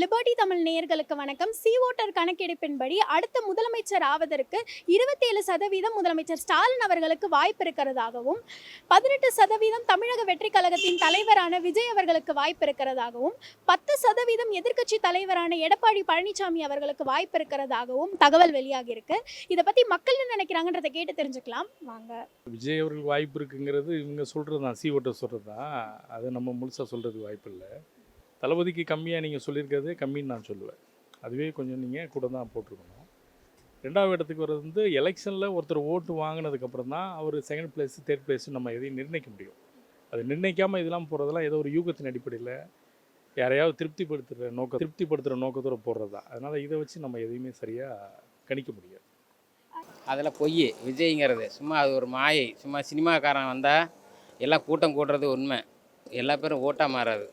Liberty Tamil நேயர்களுக்கு வணக்கம். C voter கணக்கெடுப்பின்படி அடுத்த முதலமைச்சர் ஆவதற்கு இருபத்தேழு சதவீதம் முதலமைச்சர் ஸ்டாலின் அவர்களுக்கு வாய்ப்பு இருக்கிறதாகவும் பதினெட்டு சதவீதம் தமிழக வெற்றி கழகத்தின் தலைவரான விஜய் அவர்களுக்கு வாய்ப்பு இருக்கிறதாகவும் பத்து சதவீதம் எதிர்க்கட்சி தலைவரான எடப்பாடி பழனிசாமி அவர்களுக்கு வாய்ப்பு இருக்கிறதாகவும் தகவல் வெளியாகி இருக்கு. இதை பத்தி மக்கள் என்ன நினைக்கிறாங்கன்றதை கேட்டு தெரிஞ்சுக்கலாம். வாங்க. விஜய் அவர்களுக்கு வாய்ப்பு இருக்குங்கிறது இவங்க சொல்கிறது தான் சி ஓட்டர் சொல்கிறது தான் அது நம்ம முழுசாக சொல்கிறதுக்கு வாய்ப்பு இல்லை தளபதிக்கு கம்மியாக நீங்கள் சொல்லியிருக்கிறது கம்மின்னு நான் சொல்லுவேன். அதுவே கொஞ்சம் நீங்கள் கூட தான் போட்டிருக்கணும். ரெண்டாவது இடத்துக்கு வர்றது வந்து எலெக்ஷனில் ஒருத்தர் ஓட்டு வாங்கினதுக்கப்புறம் தான் அவர் செகண்ட் பிளேஸ் தேர்ட் பிளேஸு நம்ம எதையும் நிர்ணயிக்க முடியும். அது நிர்ணயிக்காமல் இதெல்லாம் போகிறதெல்லாம் ஏதோ ஒரு யூகத்தின் அடிப்படையில் யாரையாவது திருப்திப்படுத்துகிற நோக்க திருப்திப்படுத்துகிற நோக்கத்தோடு போடுறது. தான் அதனால் இதை வச்சு நம்ம எதையுமே சரியாக கணிக்க முடியாது. அதில் பொய் விஜய்ங்கிறது. சும்மா அது ஒரு மாயை. சும்மா சினிமாக்காரன் வந்தால் எல்லாம் கூட்டம் கூட்டுறது உண்மை. எல்லா பேரும் ஓட்டாக மாறாது.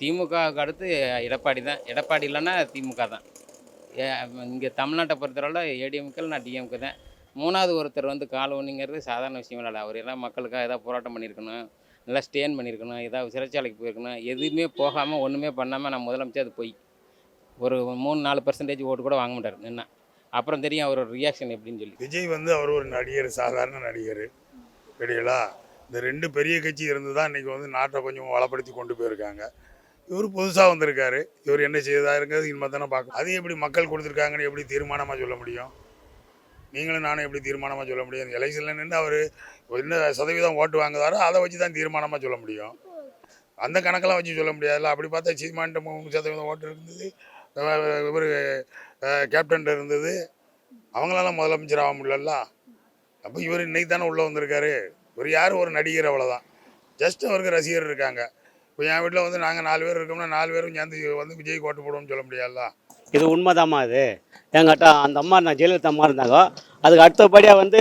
திமுகவுக்கு அடுத்து எடப்பாடி தான். எடப்பாடி இல்லைன்னா திமுக தான். இங்கே தமிழ்நாட்டை பொறுத்தவரை ஏடிஎம்கே நான் டிஎம்கே தான். மூணாவது ஒருத்தர் வந்து கால் ஒன்றுங்கிறது சாதாரண விஷயம் இல்லை. அவர் எல்லாம் மக்களுக்காக ஏதாவது போராட்டம் பண்ணியிருக்கணும். நல்லா ஸ்டேன் பண்ணியிருக்கணும். ஏதாவது சிறைச்சாலைக்கு போயிருக்கணும். எதுவுமே போகாமல் ஒன்றுமே பண்ணாமல் நான் முதலமைச்சர் அது போய் ஒரு மூணு நாலு பர்சன்டேஜ் ஓட்டு கூட வாங்க மாட்டார் நின்னா. அப்புறம் தெரியும் அவரோட ரியாக்ஷன் எப்படின்னு சொல்லி. விஜய் வந்து அவர் ஒரு நடிகர் சாதாரண நடிகர். சரிங்களா? இந்த ரெண்டு பெரிய கட்சி இருந்து தான் இன்றைக்கி வந்து நாட்டை கொஞ்சம் வளப்படுத்தி கொண்டு போயிருக்காங்க. இவர் புதுசாக வந்திருக்காரு. இவர் என்ன செய்தாருங்கிறது இனிமேல் தானே பார்க்க அது எப்படி மக்கள் கொடுத்துருக்காங்கன்னு எப்படி தீர்மானமாக சொல்ல முடியும்? நீங்களும் நானும் எப்படி தீர்மானமாக சொல்ல முடியும்? எலெக்ஷனில் நின்று அவர் என்ன சதவீதம் ஓட்டு வாங்குதாரோ அதை வச்சு தான் தீர்மானமாக சொல்ல முடியும். அந்த கணக்கெல்லாம் வச்சு சொல்ல முடியாதுல்ல? அப்படி பார்த்தா சீமான்ட்ட மூணு சதவீதம் ஓட்டு இருந்தது. இவர் கேப்டன் இருந்தது. அவங்களால முதலமைச்சர் ஆக முடியல அப்போ இவர் இன்னைக்கு தானே உள்ளே வந்திருக்காரு. இவர் யார்? ஒரு நடிகர் அவ்வளோதான் ஜஸ்ட் அவருக்கு ரசிகர் இருக்காங்க. இப்போ என் வீட்டில் வந்து நாங்கள் நாலு பேர் இருக்கோம்னா நாலு பேரும் சேர்ந்து வந்து விஜய் ஓட்டு போடுவோம்னு சொல்ல முடியாதுல்ல? இது உண்மைதாம்மா இது. எங்கிட்ட அந்த அம்மா நான் ஜெயலலிதா அம்மா இருந்தாங்க. அதுக்கு அடுத்தபடியாக வந்து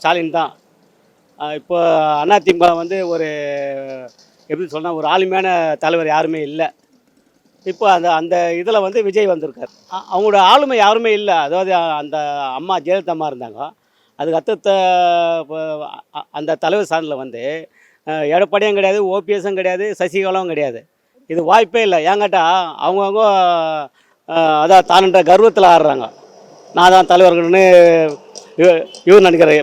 ஸ்டாலின் தான். இப்போ அதிமுக வந்து ஒரு எப்படி சொன்னால் ஒரு ஆளுமையான தலைவர் யாருமே இல்லை. இப்போ அந்த அந்த இதில் வந்து விஜய் வந்திருக்கார். அவங்களோட ஆளுமை யாருமே இல்லை. அதாவது அந்த அம்மா ஜெயலலிதா அம்மா இருந்தாங்க. அதுக்கு அடுத்த அந்த தலைவர் சார்ந்தில் வந்து எடப்பாடியும் கிடையாது ஓபிஎஸும் கிடையாது சசிகலாவும் கிடையாது. இது வாய்ப்பே இல்லை. ஏங்கட்டா அவங்கவுங்க அதான் தானுன்ற கர்வத்தில் ஆடுறாங்க. நான் தான் தலைவர்கள்னு இவர் நினைக்கிறாரு.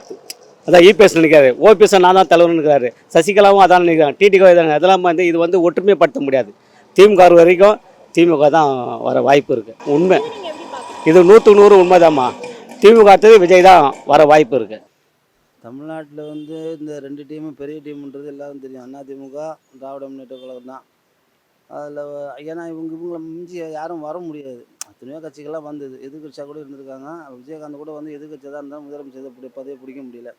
அதான் இபிஎஸ் நினைக்கிறாரு. ஓபிஎஸ் நான் தான் தலைவர்னு நினைக்கிறாரு. சசிகலாவும் அதான் நினைக்கிறாங்க. டிடிகோ இதாங்க அதெல்லாம் வந்து இது வந்து ஒற்றுமைப்படுத்த முடியாது. திமுக வரைக்கும் திமுக தான் வர வாய்ப்பு இருக்குது உண்மை. இது நூற்றுக்கு நூறு உண்மைதாம்மா. திமுக அடுத்தது விஜய் தான் வர வாய்ப்பு இருக்குது தமிழ்நாட்டில் வந்து இந்த ரெண்டு டீமும் பெரிய டீமுன்றது எல்லாரும் தெரியும். அதிமுக திராவிட முன்னேற்ற கழகம் தான். அதில் ஏன்னா இவங்க இவங்கள மிஞ்சி யாரும் வர முடியாது. எத்தனையோ கட்சிகள்லாம் வந்தது. எதிர்கட்சியாக கூட இருந்திருக்காங்க. விஜயகாந்த் கூட வந்து எதிர்கட்சியாக தான் இருந்தால் முதலமைச்சர் இப்படி பதவியை பிடிக்க முடியல.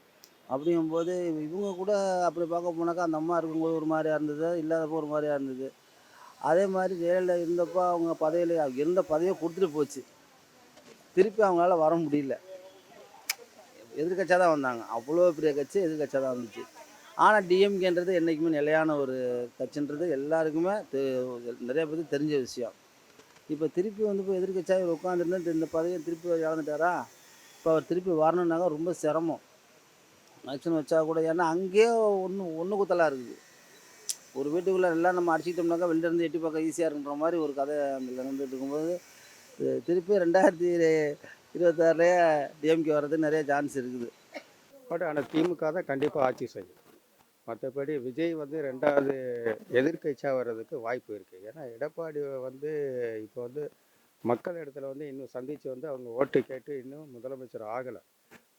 அப்படிங்கும்போது இவங்க கூட அப்படி பார்க்க போனாக்கா அந்த அம்மா இருக்கும்போது ஒரு மாதிரியாக இருந்தது. இல்லாதப்போ ஒரு மாதிரியாக இருந்தது. அதே மாதிரி ஜெயலலிதா இருந்தப்போ அவங்க பதவியில் இருந்த பதவியை கொடுத்துட்டு போச்சு. திருப்பி அவங்களால வர முடியல. எதிர்கட்சியாக தான் வந்தாங்க. அவ்வளோ பெரிய கட்சி எதிர்கட்சியாக தான் வந்துச்சு ஆனால் டிஎம்கேன்றது என்றைக்குமே நிலையான ஒரு கட்சின்றது எல்லாருக்குமே நிறைய பேருக்கு தெரிஞ்ச விஷயம். இப்போ திருப்பி வந்து இப்போ எதிர்கட்சியாக இவர் உட்காந்துருந்தா இந்த பதவியை திருப்பி இழந்துட்டாரா? இப்போ அவர் திருப்பி வரணுன்னாக்கா ரொம்ப சிரமம். எலெக்ஷன் வச்சா கூட ஏன்னா அங்கேயே ஒன்று ஒன்று குத்தலாக இருக்குது. ஒரு வீட்டுக்குள்ளே எல்லாம் நம்ம அடிச்சிட்டோம்னாக்கா வெளில இருந்து எட்டி பார்க்க ஈஸியாக இருக்குன்ற மாதிரி ஒரு கதை அந்த நடந்துட்டு இருக்கும்போது திருப்பி ரெண்டாயிரத்தி இருபத்தாறுலேயே டிஎம்கே வர்றது நிறைய சான்ஸ் இருக்குது. பட் ஆனால் திமுக தான் கண்டிப்பாக ஆட்சி செய்யும். மற்றபடி விஜய் வந்து ரெண்டாவது எதிர்க்கட்சியாக வர்றதுக்கு வாய்ப்பு இருக்குது ஏன்னா எடப்பாடி வந்து இப்போ வந்து மக்கள் இடத்துல வந்து இன்னும் சந்தித்து வந்து அவங்க ஓட்டு கேட்டு இன்னும் முதலமைச்சர் ஆகலை.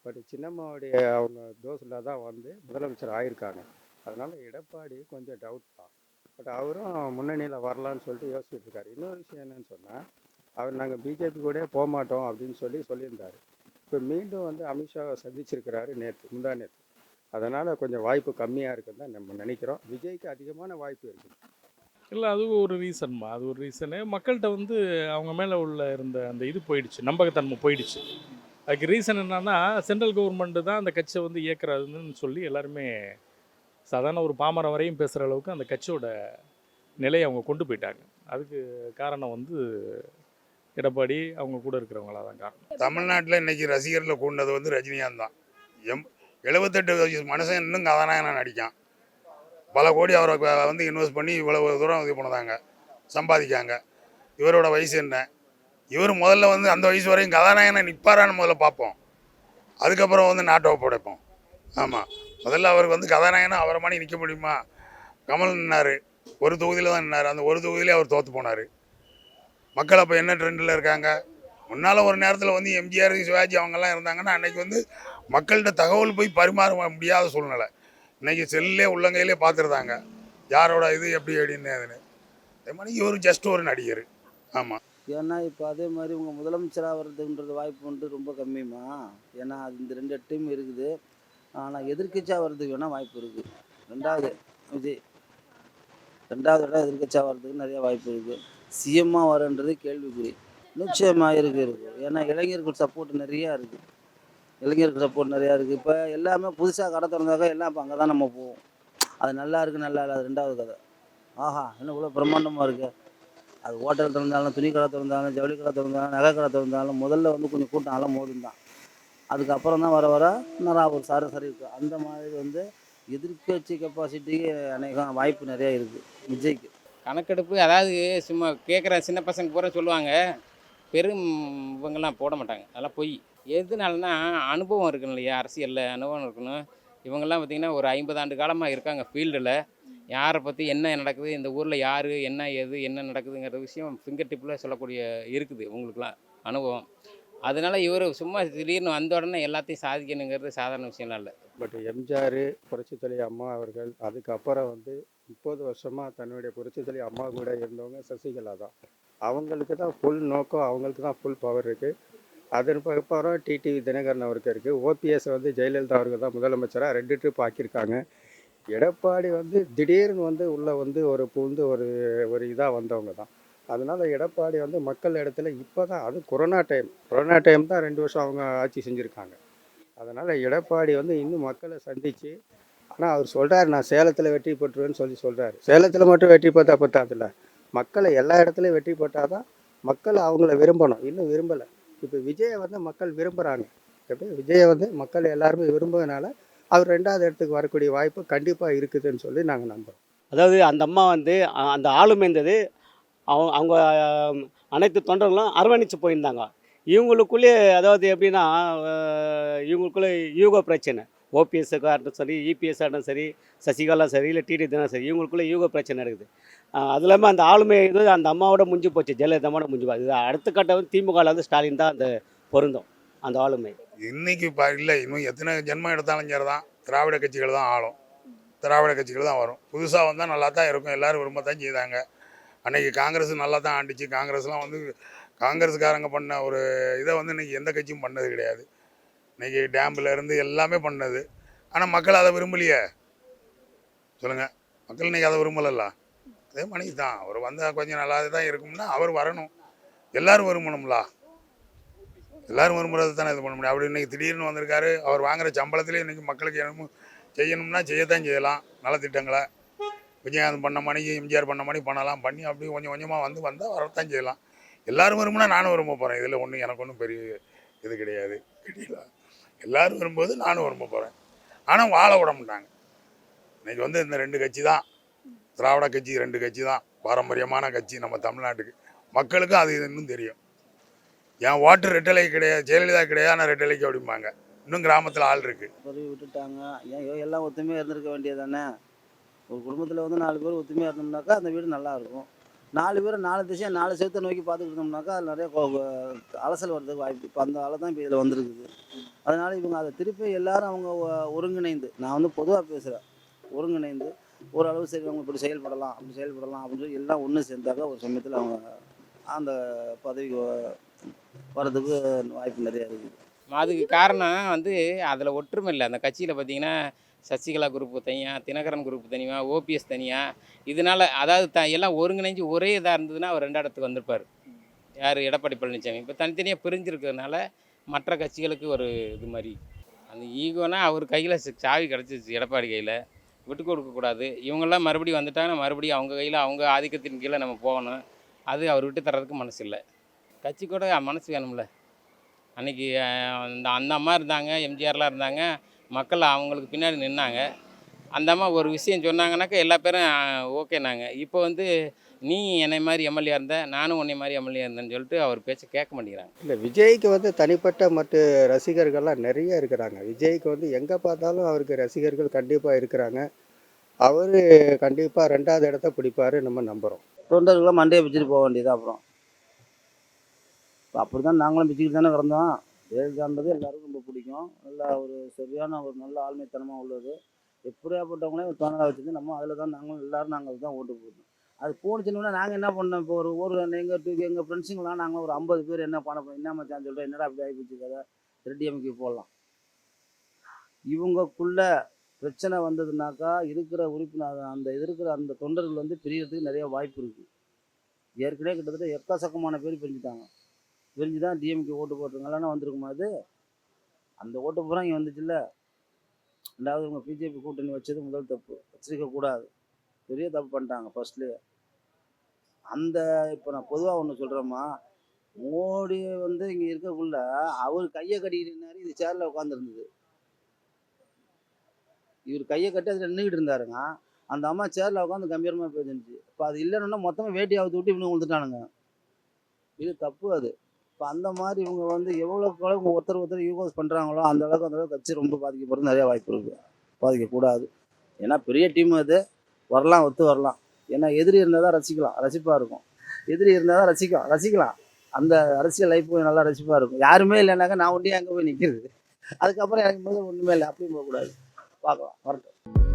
பட் சின்னம்மாவுடைய அவங்க தோசில் தான் வந்து முதலமைச்சர் ஆகியிருக்காங்க அதனால் எடப்பாடி கொஞ்சம் டவுட் தான். பட் அவரும் முன்னணியில் வரலான்னு சொல்லிட்டு யோசிச்சுட்டு இருக்காரு. இன்னொரு விஷயம் என்னன்னு சொன்னால் அவர் நாங்கள் பிஜேபி கூட போக மாட்டோம் அப்படின்னு சொல்லி சொல்லியிருந்தாரு. இப்போ மீண்டும் வந்து அமித்ஷாவை சந்திச்சிருக்கிறாரு நேற்று முந்தா நேற்று அதனால் கொஞ்சம் வாய்ப்பு கம்மியாக இருக்குன்னு தான் நம்ம நினைக்கிறோம். விஜய்க்கு அதிகமான வாய்ப்பு இருக்குது. இல்லை அது ஒரு ரீசன்மா அது ஒரு ரீசனு மக்கள்கிட்ட வந்து அவங்க மேலே உள்ள இருந்த அந்த இது போயிடுச்சு நம்பகத்தன்மை போயிடுச்சு. அதுக்கு ரீசன் என்னன்னா சென்ட்ரல் கவர்மெண்ட்டு தான் அந்த கட்சியை வந்து இயக்குறதுன்னு சொல்லி எல்லாருமே சாதாரண ஒரு பாமரம் வரையும் பேசுகிற அளவுக்கு அந்த கட்சியோட நிலையை அவங்க கொண்டு போயிட்டாங்க. அதுக்கு காரணம் வந்து எடப்பாடி அவங்க கூட இருக்கிறவங்களா தான் காரணம். தமிழ்நாட்டில் இன்னைக்கு ரசிகரில் கூண்டது வந்து ரஜினிகாந்த் தான். எம் எழுபத்தெட்டு வயசு மனுஷன் இன்னும் கதாநாயகனாக நடிக்கான். பல கோடி அவரை வந்து இன்வெஸ்ட் பண்ணி இவ்வளவு தூரம் இது பண்ணுதாங்க சம்பாதிக்காங்க. இவரோட வயசு என்ன? இவர் முதல்ல வந்து அந்த வயசு வரையும் கதாநாயகனை நிற்பாரான்னு முதல்ல பார்ப்போம். அதுக்கப்புறம் வந்து நாட்டை படைப்போம் ஆமாம் முதல்ல அவருக்கு வந்து கதாநாயகனா அவரை மாதிரி நிற்க முடியுமா? கமல் நின்னார். ஒரு தொகுதியில் தான் நின்னார். அந்த ஒரு தொகுதியிலே அவர் தோற்று போனார். மக்கள் அப்போ என்ன ட்ரெண்டில் இருக்காங்க? முன்னால் ஒரு நேரத்தில் வந்து எம்ஜிஆர் சிவாஜி அவங்கெல்லாம் இருந்தாங்கன்னா அன்னைக்கு வந்து மக்கள்கிட்ட தகவல் போய் பரிமாற முடியாத சூழ்நிலை. இன்னைக்கு செல்லே உள்ளங்கையிலே பார்த்துருந்தாங்க. யாரோட இது எப்படி அப்படின்னு அதுன்னு. அதே மாதிரி இவர் ஜஸ்ட் ஒரு நடிகர். ஆமாம் ஏன்னா இப்போ அதே மாதிரி உங்கள் முதலமைச்சராக வர்றதுன்றது வாய்ப்பு வந்து ரொம்ப கம்மிமா ஏன்னா அது இந்த ரெண்டு டீம் இருக்குது. ஆனால் எதிர்க்கட்சியாக வர்றதுக்கு வேணால் வாய்ப்பு இருக்குது ரெண்டாவது விஜய். ரெண்டாவது இடம் எதிர்க்கட்சியாக வர்றதுக்கு நிறைய வாய்ப்பு இருக்குது சிஎம்மாக வரன்றது கேள்விக்குறி. நிச்சயமாக இருக்குது இருக்கு ஏன்னா இளைஞர்கள் சப்போர்ட் நிறையா இருக்குது இளைஞர்கள் சப்போர்ட் நிறையா இருக்குது இப்போ எல்லாமே புதுசாக கடை திறந்தாக்க எல்லாம் இப்போ அங்கே தான் நம்ம போவோம். அது நல்லா இருக்குது நல்லா இல்லை அது ரெண்டாவது கதை. ஆஹா என்ன இவ்வளோ பிரம்மாண்டமாக இருக்குது அது ஹோட்டல் திறந்தாலும் துணி கடை திறந்தாலும் ஜவுளி கடை திறந்தாலும் நகை கடை திறந்தாலும் முதல்ல வந்து கொஞ்சம் கூட்டம் அலம் மோதும் தான் அதுக்கப்புறம் தான் வர வர நிறையா ஒரு சரி இருக்குது அந்த மாதிரி வந்து எதிர்க்கட்சி கெப்பாசிட்டிக்கு அநேகம் வாய்ப்பு நிறையா இருக்குது விஜய்க்கு. கணக்கெடுப்பு அதாவது சும்மா கேட்குற சின்ன பசங்க பூரா சொல்லுவாங்க பெரும் இவங்கெல்லாம் போட மாட்டாங்க. அதெல்லாம் பொய். எதுனாலனா அனுபவம் இருக்கணும் இல்லையா? அரசியலில் அனுபவம் இருக்கணும். இவங்கெல்லாம் பார்த்திங்கன்னா ஒரு ஐம்பது ஆண்டு காலமாக இருக்காங்க ஃபீல்டில். யாரை பற்றி என்ன நடக்குது இந்த ஊரில் யார் என்ன ஏது என்ன நடக்குதுங்கிற விஷயம் ஃபிங்கர் டிப்பில் சொல்லக்கூடிய இருக்குது உங்களுக்குலாம் அனுபவம். அதனால் இவர் சும்மா திடீர்னு வந்த உடனே எல்லாத்தையும் சாதிக்கணுங்கிறது சாதாரண விஷயம்லாம் இல்லை. பட் எம்ஜிஆர் புரட்சித்தலை அம்மா அவர்கள் அதுக்கப்புறம் வந்து முப்பது வருஷமாக தன்னுடைய புரட்சித்தலை அம்மா கூட இருந்தவங்க சசிகலா தான். அவங்களுக்கு தான் ஃபுல் நோக்கம் அவங்களுக்கு தான் ஃபுல் பவர் இருக்குது அதன் அப்புறம் டிடிவி தினகரன் அவருக்கு இருக்குது ஓபிஎஸ் வந்து ஜெயலலிதா அவர்கள் தான் முதலமைச்சராக ரெண்டு ட்ரிப் ஆக்கியிருக்காங்க. எடப்பாடி வந்து திடீர்னு வந்து உள்ளே வந்து ஒரு புகுந்து ஒரு ஒரு இதாக வந்தவங்க தான். அதனால் எடப்பாடி வந்து மக்கள் இடத்துல இப்போ தான் அது கொரோனா டைம் கொரோனா டைம் தான் ரெண்டு வருஷம் அவங்க ஆட்சி செஞ்சுருக்காங்க. அதனால் எடப்பாடி வந்து இன்னும் மக்களை சந்தித்து ஆனால் அவர் சொல்கிறார் நான் சேலத்தில் வெற்றி பெற்றுவேன்னு சொல்லி சொல்கிறாரு சேலத்தில் மட்டும் வெற்றி பெற்றா பத்தாதுல்ல. மக்களை எல்லா இடத்துலையும் வெற்றி பெற்றால் தான் மக்கள் அவங்கள விரும்பணும். இன்னும் விரும்பலை. இப்போ விஜயை வந்து மக்கள் விரும்புகிறாங்க எப்படி விஜயை வந்து மக்கள் எல்லாருமே விரும்புறதுனால அவர் ரெண்டாவது இடத்துக்கு வரக்கூடிய வாய்ப்பு கண்டிப்பாக இருக்குதுன்னு சொல்லி நாங்கள் நம்புகிறோம் அதாவது அந்த அம்மா வந்து அந்த ஆளுமை இருந்தது அவங்க அவங்க அனைத்து தொண்டர்களும் அரவணைச்சு போயிருந்தாங்க. இவங்களுக்குள்ளே அதாவது எப்படின்னா இவங்களுக்குள்ளே யூகோ பிரச்சனை. ஓபிஎஸ்ஸுக்காக இருந்தாலும் சரி இபிஎஸ்ஸாக சரி சசிகலா சரி இல்லை டிடி தினம் சரி இவங்களுக்குள்ளே யூக பிரச்சனை இருக்குது அது இல்லாமல் அந்த ஆளுமை இது அந்த அம்மாவோட முடிஞ்சு போச்சு ஜெயலலிதாவோட முடிஞ்சு போச்சு. அடுத்த கட்டம் வந்து திமுகவில் வந்து ஸ்டாலின் தான் அந்த பொருந்தும் அந்த ஆளுமை. இன்னைக்கு இப்போ இல்லை இன்னும் எத்தனை ஜென்மம் எடுத்தாலும் சரி தான் திராவிட கட்சிகள் தான் ஆளும். திராவிட கட்சிகள் தான் வரும். புதுசாக வந்தால் நல்லா தான் இருக்கும் எல்லாரும் விரும்பத்தான் செய்தாங்க. அன்றைக்கி காங்கிரஸ் நல்லா தான் ஆண்டுச்சு. காங்கிரஸ்லாம் வந்து காங்கிரஸ்காரங்க பண்ண ஒரு இதை வந்து இன்றைக்கி எந்த கட்சியும் பண்ணது கிடையாது. இன்னைக்கு டேம்பில் இருந்து எல்லாமே பண்ணது. ஆனால் மக்கள் அதை விரும்பலையே. சொல்லுங்கள் மக்கள் இன்னைக்கு அதை விரும்பலல்ல. அதே மணிக்கு தான். அவர் வந்தால் கொஞ்சம் நல்லா தான் இருக்கும்னா அவர் வரணும். எல்லோரும் விரும்பணும்ல. எல்லாரும் விரும்புறது தானே இது பண்ண முடியும். அப்படி இன்றைக்கி திடீர்னு வந்திருக்காரு. அவர் வாங்குற சம்பளத்திலே இன்றைக்கி மக்களுக்கு என்னமோ செய்யணும்னா செய்யத்தான் செய்யலாம். நலத்திட்டங்களை விஜயகாந்த் பண்ண மணிக்கு எம்ஜிஆர் பண்ண மணி பண்ணலாம் பண்ணி அப்படி கொஞ்சம் கொஞ்சமாக வந்து வந்தால் வரத்தான் செய்யலாம். எல்லோரும் விரும்பினா நானும் விரும்ப போகிறேன் இதில் ஒன்றும் எனக்கு ஒன்றும் பெரிய இது கிடையாது. கிடையாது எல்லோரும் விரும்புவது நானும் விரும்ப போகிறேன் ஆனால் வாழ விட மாட்டாங்க. இன்றைக்கி வந்து இந்த ரெண்டு கட்சி தான். திராவிட கட்சி ரெண்டு கட்சி தான். பாரம்பரியமான கட்சி நம்ம தமிழ்நாட்டுக்கு. மக்களுக்கும் அது இன்னும் தெரியும். என் ஓட்டு ரெட்டலை கிடையாது ஜெயலலிதா கிடையாது ஆனால் ரெட்டலைக்கு அப்படிம்பாங்க. இன்னும் கிராமத்தில் ஆள் இருக்குது பதவி விட்டுட்டாங்க. ஏன் எல்லாம் ஒத்துமையாக இருந்திருக்க வேண்டியது தானே? ஒரு குடும்பத்தில் வந்து நாலு பேர் ஒத்துமையாக இருந்தோம்னாக்கா அந்த வீடு நல்லா இருக்கும் நாலு பேர் நாலு திசையாக நாலு சேர்த்து நோக்கி பார்த்துக்கிட்டு இருந்தோம்னாக்கா அது நிறைய அலசல் வர்றதுக்கு வாய்ப்பு இப்போ அந்த ஆளை தான் இப்போ இதில் வந்திருக்குது. அதனால் இவங்க அதை திருப்பி எல்லாரும் அவங்க ஒருங்கிணைந்து நான் வந்து பொதுவாக பேசுகிறேன் ஒருங்கிணைந்து ஓரளவு சரி அவங்க இப்படி செயல்படலாம் அப்படி செயல்படலாம் அப்படின்னு சொல்லி எல்லாம் ஒன்று சேர்ந்தாக்கா ஒரு சமயத்தில் அவங்க அந்த பதவிக்கு வர்றதுக்கு வாய்ப்பு நிறையா இருக்குது. அதுக்கு காரணம் வந்து அதில் ஒற்றுமை இல்லை. அந்த கட்சியில் பார்த்தீங்கன்னா சசிகலா குரூப் தனியாக தினகரன் குரூப் தனியாக ஓபிஎஸ் தனியாக இதனால் அதாவது த எல்லாம் ஒருங்கிணைஞ்சு ஒரே இதாக இருந்ததுன்னா அவர் ரெண்டு இடத்துக்கு வந்திருப்பார். யார்? எடப்பாடி பழனிசாமி இப்போ தனித்தனியாக பிரிஞ்சிருக்கிறதுனால மற்ற கட்சிகளுக்கு ஒரு இது மாதிரி. அந்த ஈகோனா அவர் கையில் சாவி கிடச்சிச்சு எடப்பாடி கையில். விட்டு கொடுக்கக்கூடாது இவங்கெல்லாம் மறுபடியும் வந்துட்டாங்கன்னா மறுபடியும் அவங்க கையில் அவங்க ஆதிக்கத்தின் கீழே நம்ம போகணும். அது அவர் விட்டு தர்றதுக்கு மனசு இல்லை. கட்சி கூட மனசு வேணும்ல. அன்னைக்கு அந்த அந்த அம்மா இருந்தாங்க எம்ஜிஆர்லாம் இருந்தாங்க. மக்கள் அவங்களுக்கு பின்னாடி நின்னாங்க. அந்த அம்மா ஒரு விஷயம் சொன்னாங்கன்னாக்கா எல்லா பேரும் ஓகேனாங்க இப்போ வந்து நீ என்னை மாதிரி எம்எல்ஏ இருந்த நானும் உன்னை மாதிரி எம்எல்ஏ இருந்தேன்னு சொல்லிட்டு அவர் பேச்சை கேட்க மாட்டேங்கிறாங்க. இல்லை விஜய்க்கு வந்து தனிப்பட்ட மற்ற ரசிகர்கள்லாம் நிறைய இருக்கிறாங்க. விஜய்க்கு வந்து எங்கே பார்த்தாலும் அவருக்கு ரசிகர்கள் கண்டிப்பாக இருக்கிறாங்க. அவர் கண்டிப்பாக ரெண்டாவது இடத்த பிடிப்பாரு நம்ம நம்புகிறோம் தொண்டர்களை மண்டையை பிச்சுட்டு போக வேண்டியது அப்புறம்? அப்படி தான் நாங்களும் பிச்சுக்கிட்டு தானே கிடந்தோம். ஜெயலலிதான்றது எல்லாருக்கும் ரொம்ப பிடிக்கும். நல்லா ஒரு சரியான ஒரு நல்ல ஆளுமைத்தனமாக உள்ளது. எப்படியாப்பட்டவங்களே ஒரு பேனலாக வச்சுருந்து நம்ம அதில் தான் நாங்களும் எல்லாரும் நாங்கள் அதுதான் ஓட்டு போட்டோம் அது போணுச்சுன்னா நாங்கள் என்ன பண்ணோம் இப்போ ஒரு ஒரு எங்கள் டூ எங்கள் ஃப்ரெண்ட்ஸுங்களாம் நாங்கள் ஒரு ஐம்பது பேர் என்ன பண்ண போறோம்? என்ன மச்சான் சொல்கிறோம் என்னடா அப்படி ஆகி கதை? ரெட்டி அமைக்க போடலாம். இவங்கக்குள்ள பிரச்சனை வந்ததுனாக்கா இருக்கிற உறுப்பினர் அந்த இருக்கிற அந்த தொண்டர்கள் வந்து பிரியறதுக்கு நிறைய வாய்ப்பு இருக்குது ஏற்கனவே கிட்டத்தட்ட எக்கச்சக்கமான பேர் பிரிஞ்சுட்டாங்க. தெரிஞ்சு தான் டிஎம்கே ஓட்டு போட்டுருங்க இல்லைன்னா வந்திருக்குமா அது? அந்த ஓட்டு பூரா இங்கே வந்துச்சுல்ல? ரெண்டாவது இவங்க பிஜேபி கூட்டணி வச்சது முதல் தப்பு. வச்சிருக்கக்கூடாது பெரிய தப்பு பண்ணிட்டாங்க ஃபர்ஸ்ட்லேயே அந்த இப்போ நான் பொதுவாக ஒன்று சொல்கிறேம்மா மோடி வந்து இங்கே இருக்கக்குள்ள அவர் கையை கட்டிக்கிட்டு இது சேரில் உட்காந்துருந்தது இவர் கையை கட்டி அதில் நின்றுக்கிட்டு இருந்தாருங்க. அந்த அம்மா சேரில் உட்காந்து கம்பீரமாக பேசிருந்துச்சு இப்போ அது இல்லைன்னா மொத்தமாக வேட்டி அவுத்து விட்டு இவனுங்க விழுந்துட்டானுங்க இது தப்பு அது. இப்போ அந்த மாதிரி இவங்க வந்து எவ்வளோக்கு அளவுக்கு ஒருத்தர் ஒருத்தர் யூகோஸ் பண்ணுறாங்களோ அந்த அளவுக்கு அந்த அளவுக்கு கட்சி ரொம்ப பாதிக்கப்படுறது நிறைய வாய்ப்பு இருக்குது பாதிக்கக்கூடாது. ஏன்னா பெரிய டீம் அது. வரலாம் ஒத்து வரலாம். ஏன்னா எதிரி இருந்தால் தான் ரசிக்கலாம். ரசிப்பாக இருக்கும். எதிரி இருந்தால் தான் ரசிக்கலாம். ரசிக்கலாம். அந்த அரசியல் லைஃப் நல்லா ரசிப்பாக இருக்கும். யாருமே இல்லைனாக்கா நான் ஒண்டியே அங்கே போய் நிற்கிறது அதுக்கப்புறம் எனக்கு முதல் ஒன்றுமே இல்லை. அப்படியும் போகக்கூடாது. பார்க்கலாம். வரட்டும்.